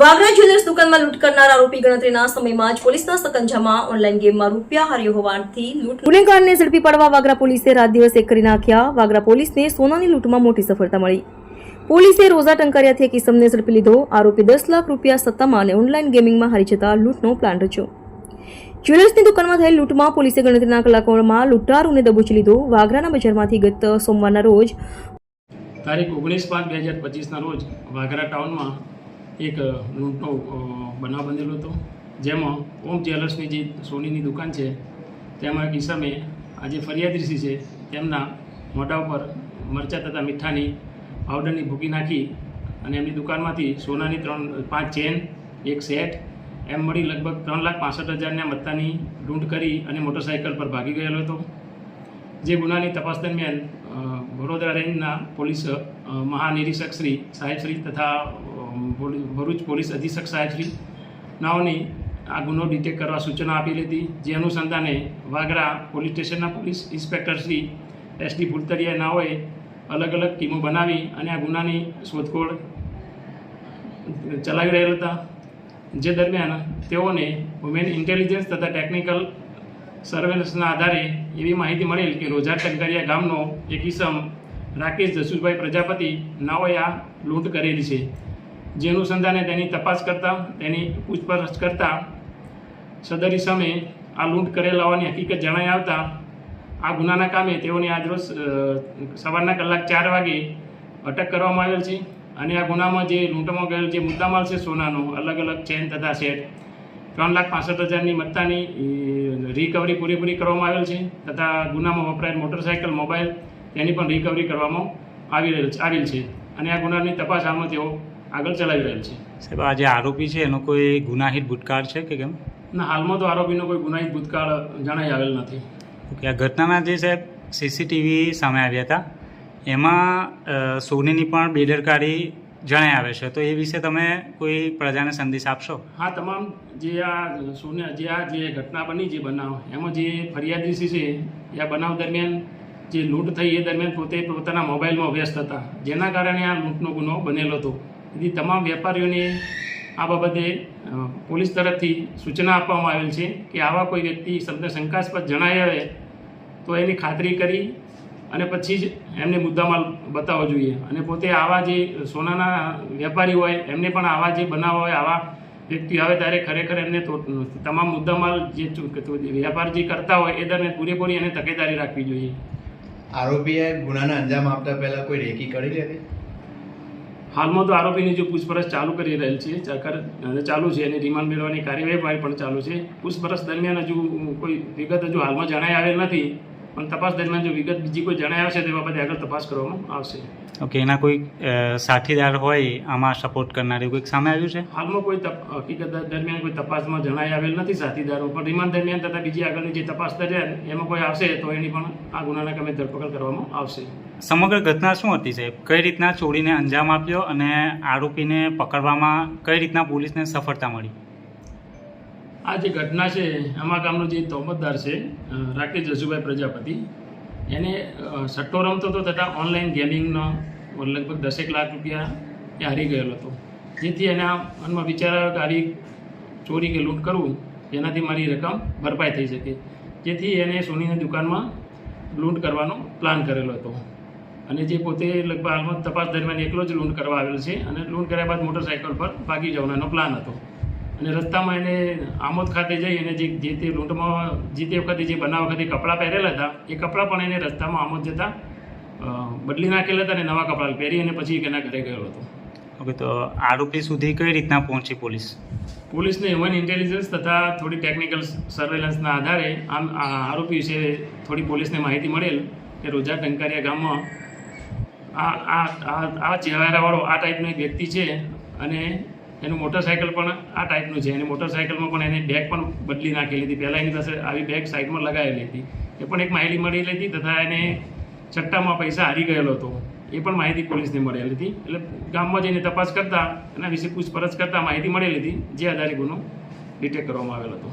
Vagra jewellers દુકાનમાં લૂંટ કરનાર આરોપી ગણતરીના સમયમાં જ પોલીસના સકંજામાં ઓનલાઈન ગેમમાં રૂપિયા હાર્યો હોવાથી લૂંટ ગુનેગારને ઝડપી પાડવા વાગરા પોલીસે રાત દિવસ એક કરી નાખ્યા. વાગરા પોલીસને સોનાની લૂંટમાં મોટી સફળતા મળી. પોલીસે રોઝા ટંકારિયાથી એક ઇસમને ઝડપી લીધો. આરોપી દસ લાખ રૂપિયા સત્તામાં અને ઓનલાઈન ગેમિંગમાં હારી જતા લૂંટનો પ્લાન રચ્યો. જ્વેલર્સની દુકાનમાં થયેલ લૂંટમાં પોલીસે ગણતરીના કલાકોમાં લૂંટારૂને દબોચી લીધો. વાગરાના બજારમાંથી ગત સોમવારના રોજ તારીખ ઓગણીસ પાંચ બે હજાર પચીસના રોજ વાઘરા ટાઉનમાં એક લૂંટનો બનાવ બનેલો હતો. જેમાં ઓમ જ્વેલર્સની જે સોનીની દુકાન છે, તેમાં એક ઈસમે આજે ફરિયાદીસી છે, તેમના મોઢા ઉપર મરચાં તથા મીઠાની પાવડરની ભૂકી નાખી અને એમની દુકાનમાંથી સોનાની ત્રણ, પાંચ ચેન, એક સેટ, એમ મળી લગભગ ત્રણ લાખ પાસઠ હજારના મત્તાની લૂંટ કરી અને મોટરસાઇકલ પર ભાગી ગયેલો હતો. જે ગુનાની તપાસ દરમિયાન વડોદરા રેન્જના પોલીસ મહાનિરીક્ષક શ્રી સાહેબ તથા ભરૂચ પોલીસ અધિક્ષક સાહેબશ્રીનાઓની શ્રી આ ગુનો ડિટેક્ટ કરવા સૂચના આપેલી હતી જે અનુસંધાને વાગરા પોલીસ સ્ટેશનના police inspector Shri S D Phultariya નાઓએ અલગ અલગ ટીમો બનાવી અને આ ગુનાની શોધખોળ ચલાવી રહેલા હતા. જે દરમિયાન તેઓને વુમેન ઇન્ટેલિજન્સ તથા ટેકનિકલ સર્વેલન્સના આધારે એવી માહિતી મળેલ કે રોજા ટંકારિયા ગામનો એક ઈસમ રાકેશ જસુભાઈ પ્રજાપતિ નાઓએ આ લૂંટ કરેલી છે. જે અનુસંધાને તેની તપાસ કરતા, તેની પૂછપરછ કરતા, સદરી સામે આ લૂંટ કરેલ હોવાની હકીકત જણાઈ આવતા, આ ગુનાના કામે તેઓની આજરોજ સવારના કલાક ચાર વાગે અટક કરવામાં આવેલ છે અને આ ગુનામાં જે લૂંટમાં ગયેલ જે મુદ્દામાલ છે સોનાનો અલગ અલગ ચેન તથા સેટ ત્રણ લાખ પાસઠ હજારની મત્તાની રિકવરી પૂરેપૂરી કરવામાં આવેલ છે તથા ગુનામાં વપરાયેલ મોટરસાયકલ, મોબાઈલ તેની પણ રિકવરી કરવામાં આવી રહેલ, આવેલ છે. અને આ ગુનાની તપાસ હાલમાં તેઓ આગળ ચલાવી રહેલ છે. સાહેબ આ જે આરોપી છે એનો કોઈ ગુનાહિત ભૂતકાળ છે કે કેમ? ના હાલમાં તો આરોપીનો કોઈ ગુનાહિત ભૂતકાળ જણાઈ આવેલ નથી. ઓકે આ ઘટનાના જે સાહેબ સીસીટીવી સામે આવ્યા હતા એમાં સોનીની પણ બેદરકારી જણાઈ આવે છે. તો એ વિશે તમે કોઈ પ્રજાને સંદેશ આપશો? હા તમામ જે આ સોનિયા જે આ જે ઘટના બની જે બનાવ એમાં જે ફરિયાદી છે એ આ બનાવ દરમિયાન જે લૂંટ થઈ એ દરમિયાન પોતે પોતાના મોબાઈલમાં વ્યસ્ત હતા. જેના કારણે આ લૂંટનો ગુનો બનેલો હતો. તેથી તમામ વેપારીઓને આ બાબતે પોલીસ તરફથી સૂચના આપવામાં આવેલ છે કે આવા કોઈ વ્યક્તિ શબ્દ શંકાસ્પદ જણાઈ આવે તો એની ખાતરી કરી અને પછી જ એમને મુદ્દામાલ બતાવવો જોઈએ. અને પોતે આવા જે સોનાના વેપારી હોય, એમને પણ આવા જે બનાવ હોય, આવા વ્યક્તિ આવે ત્યારે ખરેખર એમને તો, તમામ મુદ્દામાલ જે વેપાર જે કરતા હોય એ દરમિયાન પૂરેપૂરી એને તકેદારી રાખવી જોઈએ. આરોપીએ ગુનાને અંજામ આપતા પહેલાં કોઈ રેકી કરી હતી હાલમાં તો આરોપીની જો પૂછપરછ ચાલુ કરી રહેલ છે ચાલુ છે અને રિમાન્ડ મેળવવાની કાર્યવાહી પણ ચાલુ છે. પૂછપરછ દરમિયાન હજુ કોઈ વિગત હજુ હાલમાં જણાઈ આવેલ નથી પણ તપાસ દરમિયાન જો વિગત બીજી કોઈ જણાય આવશે તે બાબતે આગળ તપાસ કરવામાં આવશે. ઓકે એના કોઈ સાથીદાર હોય આમાં સપોર્ટ કરનારી કોઈક સામે આવ્યું છે? હાલમાં કોઈ હકીકત દરમિયાન કોઈ તપાસમાં જણાઈ આવેલ નથી સાથીદારો પણ રિમાન્ડ દરમિયાન તથા બીજી આગળની જે તપાસ દરમિયાન એમાં કોઈ આવશે તો એની પણ આ ગુનાના કામે ધરપકડ કરવામાં આવશે. સમગ્ર ઘટના શું હતી સાહેબ? કઈ રીતના ચોરીને અંજામ આપ્યો અને આરોપીને પકડવામાં કઈ રીતના પોલીસને સફળતા મળી? આ જે ઘટના છે, આમાં ગામનો જે તોમતદાર છે રાકેશ જસુભાઈ પ્રજાપતિ, એને સટ્ટો રમતો હતો તથા ઓનલાઈન ગેમિંગનો લગભગ દસેક લાખ રૂપિયા એ હારી ગયેલો હતો. જેથી એના મનમાં વિચાર આવ્યો કે હારી ચોરી કે લૂંટ કરવું જેનાથી મારી રકમ ભરપાઈ થઈ શકે. જેથી એને સોનીની દુકાનમાં લૂંટ કરવાનો પ્લાન કરેલો હતો. અને જે પોતે લગભગ હાલમાં તપાસ દરમિયાન એકલો જ લૂંટ કરવા આવેલ છે અને લૂંટ કર્યા બાદ મોટરસાઇકલ પર ભાગી જવાનો પ્લાન હતો. અને રસ્તામાં એને આમોદ ખાતે જઈ અને જે જે તે લૂંટમાં જે તે વખતે જે બનાવ વખતે કપડાં પહેરેલા હતા એ કપડાં પણ એને રસ્તામાં આમોદ જતાં બદલી નાખેલા હતા અને નવા કપડાં પહેરી અને પછી એના ઘરે ગયો હતો. ઓકે તો આરોપી સુધી કઈ રીતના પહોંચી પોલીસ? પોલીસને હ્યુમન ઇન્ટેલિજન્સ તથા થોડી ટેકનિકલ સર્વેલન્સના આધારે આમ આ આરોપી વિશે થોડી પોલીસને માહિતી મળેલ કે રોજા ટંકારિયા ગામમાં આ આ આ આ ચહેરાવાળો આ ટાઈપનો એક વ્યક્તિ છે અને એનું મોટરસાઇકલ પણ આ ટાઈપનું છે. અને મોટરસાઇકલમાં પણ એની બેગ પણ બદલી નાખેલી હતી. પહેલાં એની પાસે આવી બેગ સાઈડમાં લગાવેલી હતી. એ પણ એક માહિતી મળેલી હતી તથા એને ચટ્ટામાં પૈસા હારી ગયેલો હતો. એ પણ માહિતી પોલીસને મળેલી હતી. એટલે ગામમાં જઈને તપાસ કરતા એના વિશે પૂછપરછ કરતા માહિતી મળેલી હતી, જે આધારે ગુનો ડિટેક્ટ કરવામાં આવેલો હતો.